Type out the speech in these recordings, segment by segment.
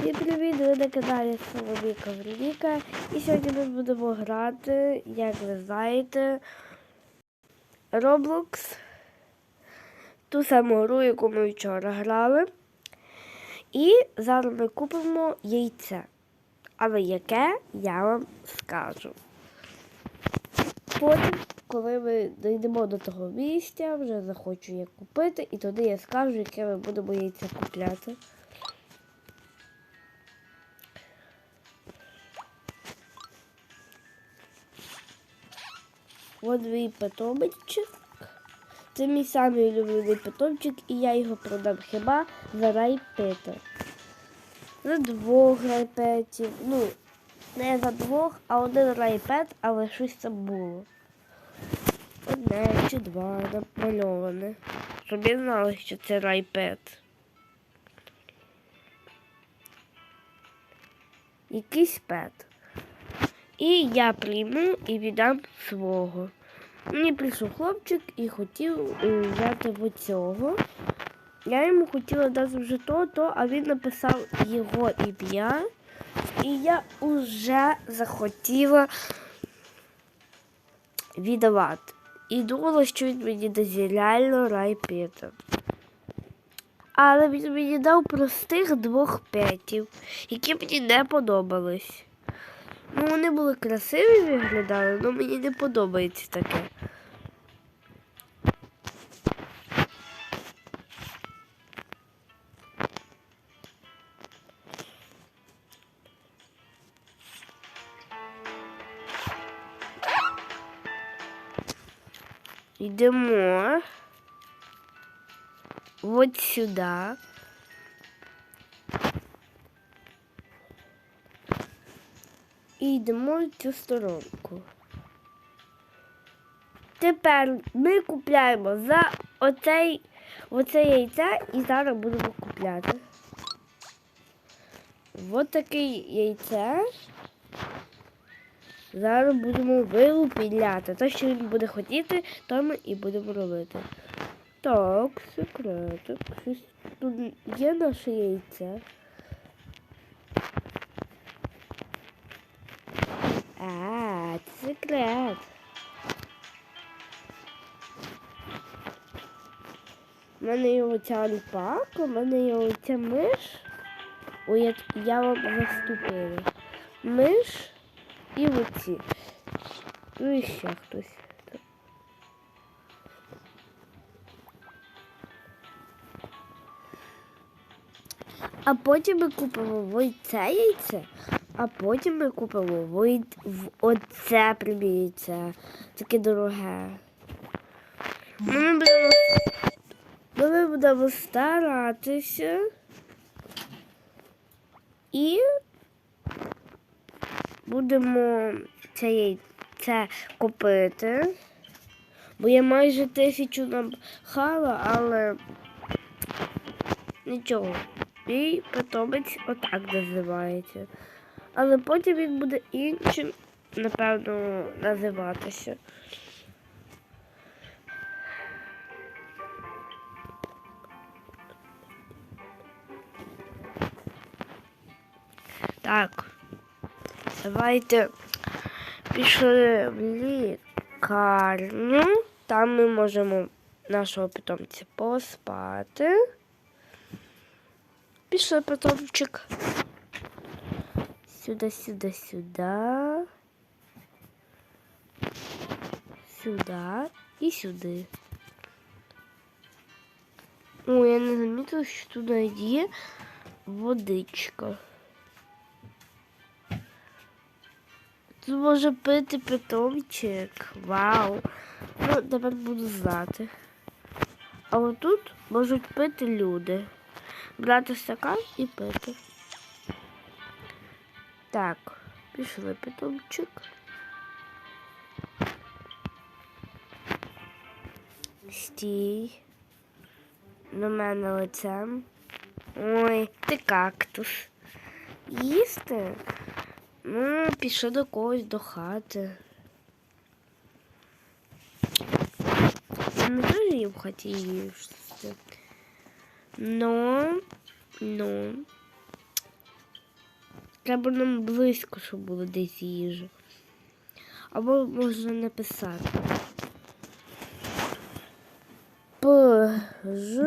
Всім привіт, ви на каналі Соломіка Вероніка. І сьогодні ми будемо грати, як ви знаєте, Roblox. Ту саму гру, яку ми вчора грали. І зараз ми купимо яйце. Але яке я вам скажу. Потім, коли ми дійдемо до того місця, вже захочу я купити, і тоді я скажу, яке ми будемо яйце купляти. От мій. Це мій самий улюблений питомчик, і я його продам хіба за райпета. За двох райпетів. Ну, не за двох, а один райпет, але щось там було. Одне чи два намальоване. Щоб я знала, що це райпет. Якийсь пет. І я прийму і віддам свого. Мені прийшов хлопчик і хотів е, взяти цього. Я йому хотіла дати вже то, то, а він написав його ім'я. І я вже захотіла віддавати. І думала, що він мені дасть реально райпета. Але він мені дав простих двох петів, які мені не подобались. Ну, вони були красиві виглядали, але мені не подобається таке. Йдемо от сюди. І йдемо в цю сторонку. Тепер ми купляємо за оцей, оце яйце і зараз будемо купляти. Ось таке яйце. Зараз будемо вилупіляти. Те, що він буде хотіти, то ми і будемо робити. Так, секретик. Тут є наше яйце. А, це секрет. У мене є оця альпака, у мене є оця миш. Ой, я, я вам заступила. Миш і оці. Ну і ще хтось. А потім ми купимо ось це яйце, а потім ми купимо ось в оце прибіється. Таке дороге. Ми будемо, ми будемо старатися. І будемо це яйце купити. Бо я майже тисячу набхала, але нічого. Мій питомець отак називається. Але потім він буде іншим, напевно, називатися. Так, давайте пішли в лікарню. Там ми можемо нашого питомця поспати. Пішли питомчик. Сюда, сюда, сюда. Сюда і сюди. О, я не замітила, що туди є водичка. Тут може пити питомчик. Вау. Ну, тепер буду знати. А отут можуть пити люди. Брати стакан і пити. Так, пішли питомчик. Стій. До мене лицем. Ой, ти кактус. Їсти? Ну, пішли до когось до хати. Не дуже їм хаті їсти. Ну, ну. Треба нам близько, щоб було десь їжа. Або можна написати. Пождаєте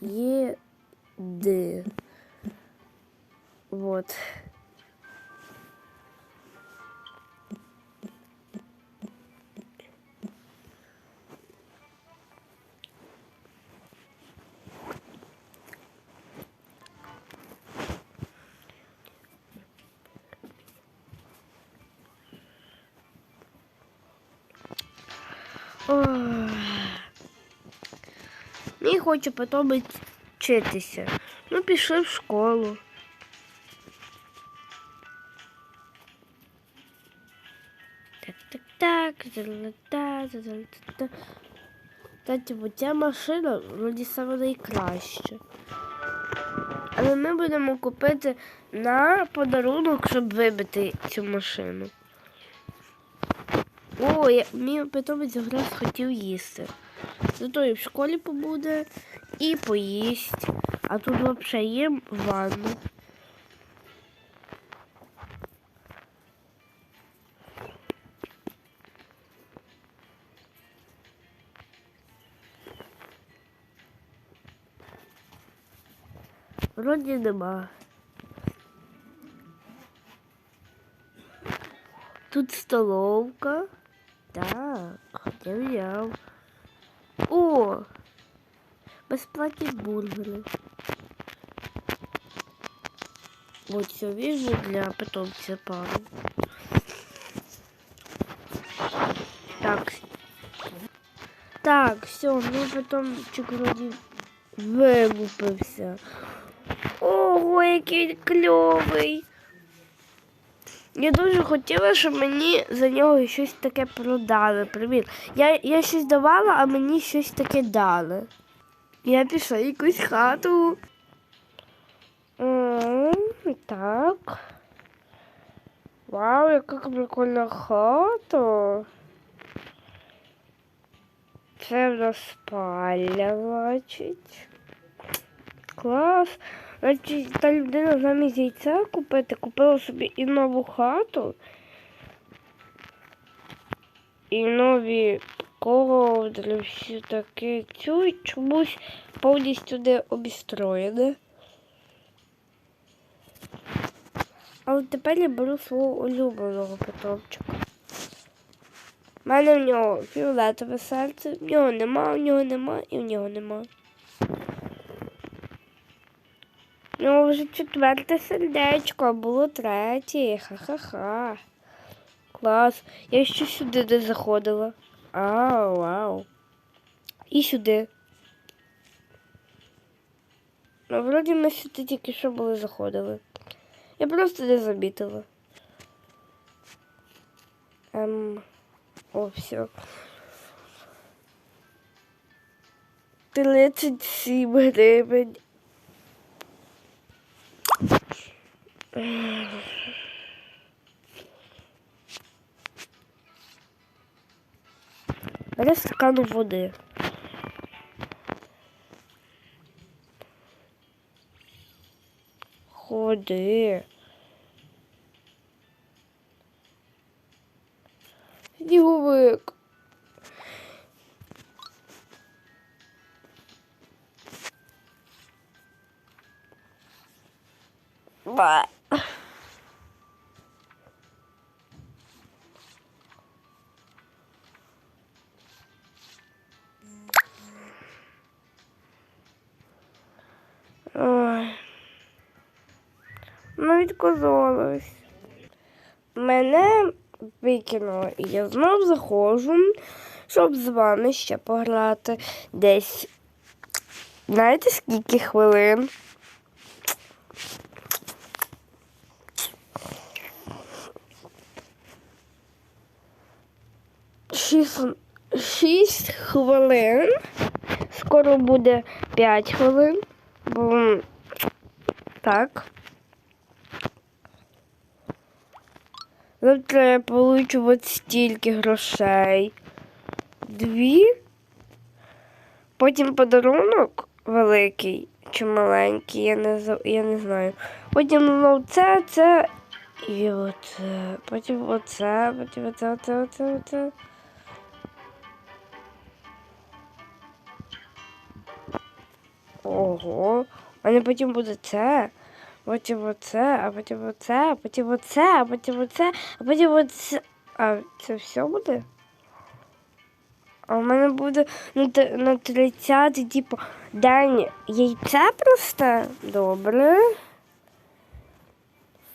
їди. Вот. Мені хоче потім вчитися. Ну, пішли в школу. Так, так, так, залета, залета. Кстати, бо ця машина вроді саме найкраща. Але ми будемо купити на подарунок, щоб вибити цю машину. О, я, мій питомець якраз хотів їсти. Зато і в школі побуде, і поїсть. А тут взагалі є ванну. Вроді нема. Тут столовка. Так, я взяв. О! Безплатні бургери. Вот все вижу для питомця пару. Так. Так, все, мій питомчик вроді вилупився. Ого, який він кльовий. Я дуже хотіла, щоб мені за нього щось таке продали. Привіт. Я, я щось давала, а мені щось таке дали. Я пішла якусь хату. М, Так. Вау, яка прикольна хата. Це в нас спальня, значить. Клас. Значить, та людина замість яйця купити, купила собі і нову хату, і нові ковдри, всі таке. Цю і чомусь повністю не обістроєне. Але тепер я беру свого улюбленого питомчика. У мене в нього фіолетове серце, в нього нема, в нього нема і в нього нема. Ну, вже четверте сердечко, а було третє. Ха-ха-ха. Клас. Я ще сюди не заходила. А, вау. І сюди. Ну, вроді ми сюди тільки що були заходили. Я просто не замітила. Ем. О, все. 37 гривень. Бери стакан води. Ходи. Ну, відказалась. Мене викинуло, і я знов заходжу, щоб з вами ще пограти десь. Знаєте, скільки хвилин? Шість, шість хвилин. Скоро буде п'ять хвилин. Бо так. Завтра я получу от стільки грошей. Дві Потім подарунок великий чи маленький, я не, я не знаю. Потім ну, це, це і оце. Потім оце, потім оце, оце, оце, оце. Ого. А не потім буде це. Потім оце, а потім оце, а потім оце, а потім оце, а потім оце. А це все буде? А в мене буде на, те- 30 типу, день яйця просто. Добре.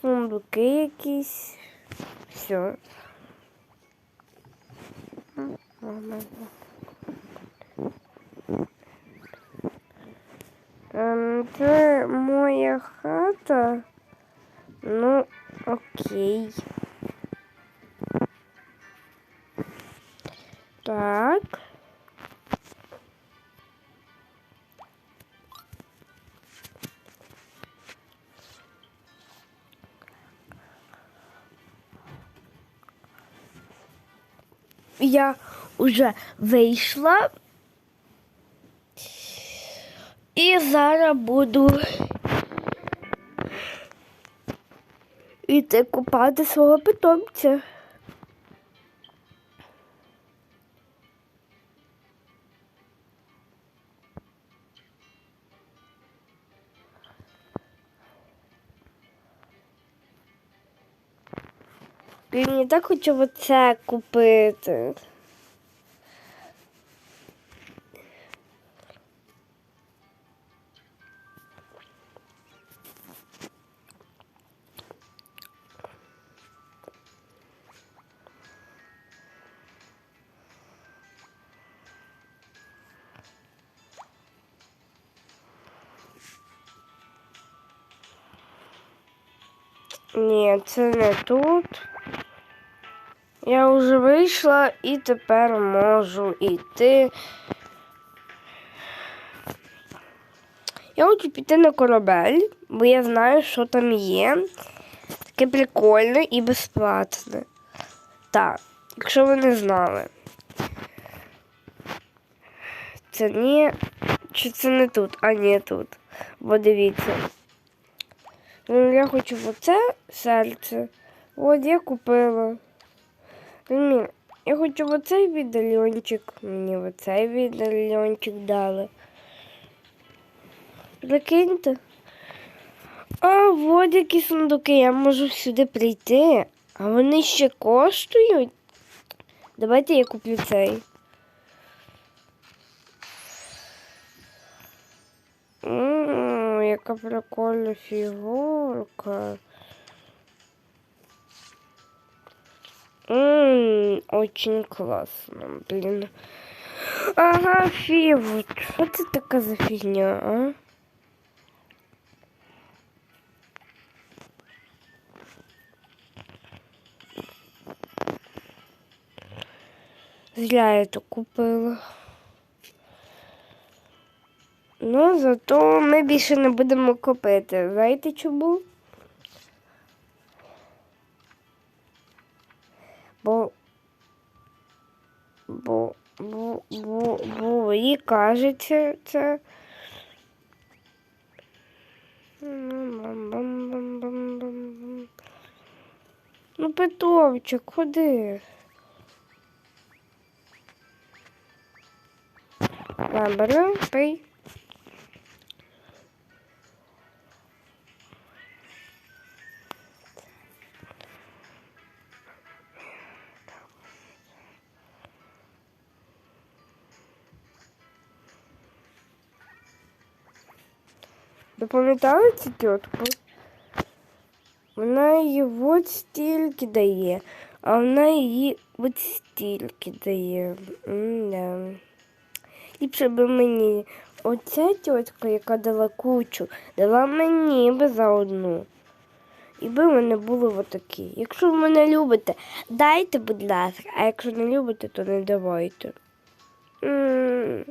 Сундуки якісь. Все. Ем, Це моя хата. Ну, окей. Так. Я вже вийшла. І зараз буду йти купати свого питомця. Він так хотів оце купити. Ні, це не тут. Я вже вийшла і тепер можу йти. Я хочу піти на корабель, бо я знаю, що там є. Таке прикольне і безплатне. Так, якщо ви не знали. Це ні. Чи це не тут? А ні, тут. Бо дивіться. Ну, я хочу оце серце. От я купила. Ні, я хочу оцей віддальончик. Мені оцей віддальончик дали. Прикиньте. А, от які сундуки, я можу сюди прийти. А вони ще коштують. Давайте я куплю цей. М, яка прикольна фігурка. М, очень классно, блин. Ага, фігу, що це така за фігня, а? Зря я это купила. Ну, зато ми більше не будемо купити. Знаєте чому? Бо. Бо. Бо, бо, бо їй кажеться це. Ну, Петровчик, ходи. На, пий. Пам'ятали цю тітку? Вона її от стільки дає, а вона її от стільки дає. М-да. Ліпше би мені оця тітка, яка дала кучу, дала мені би за одну. І би в мене були отакі. Якщо ви мене любите, дайте, будь ласка, а якщо не любите, то не давайте. М.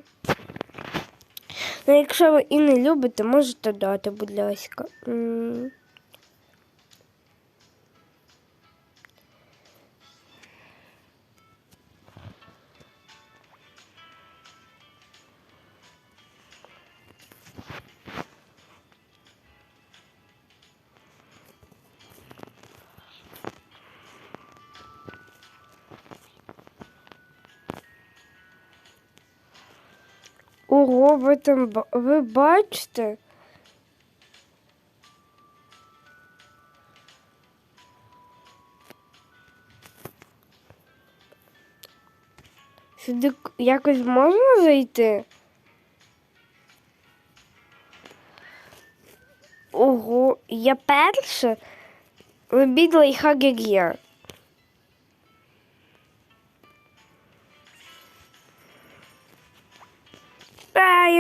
Ну, якщо ви і не любите, можете дати, будь ласка. Ого, ви там ви бачите? Сюди якось можна зайти? Ого, я перша? Робіть лайфхак, як я.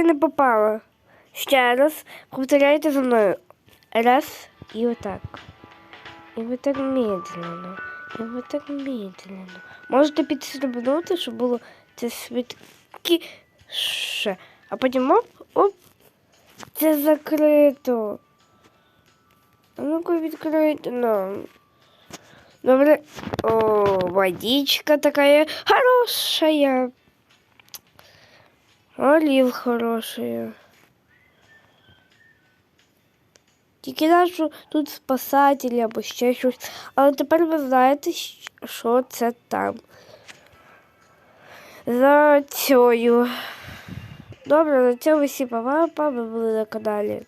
я не попала. Ще раз. Повторяйте за мною. Раз і отак. І ви так медленно. І ви так медленно. Можете підстрибнути, щоб було це швидкіше. А потім оп, оп. Це закрито. А ну-ка відкрийте нам. Добре. О, водичка такая хорошая. Олів хороший. Тільки нашу тут спасателі або ще щось. Але тепер ви знаєте, що це там. За цю. Добре, на цьому всі папа, ви були на каналі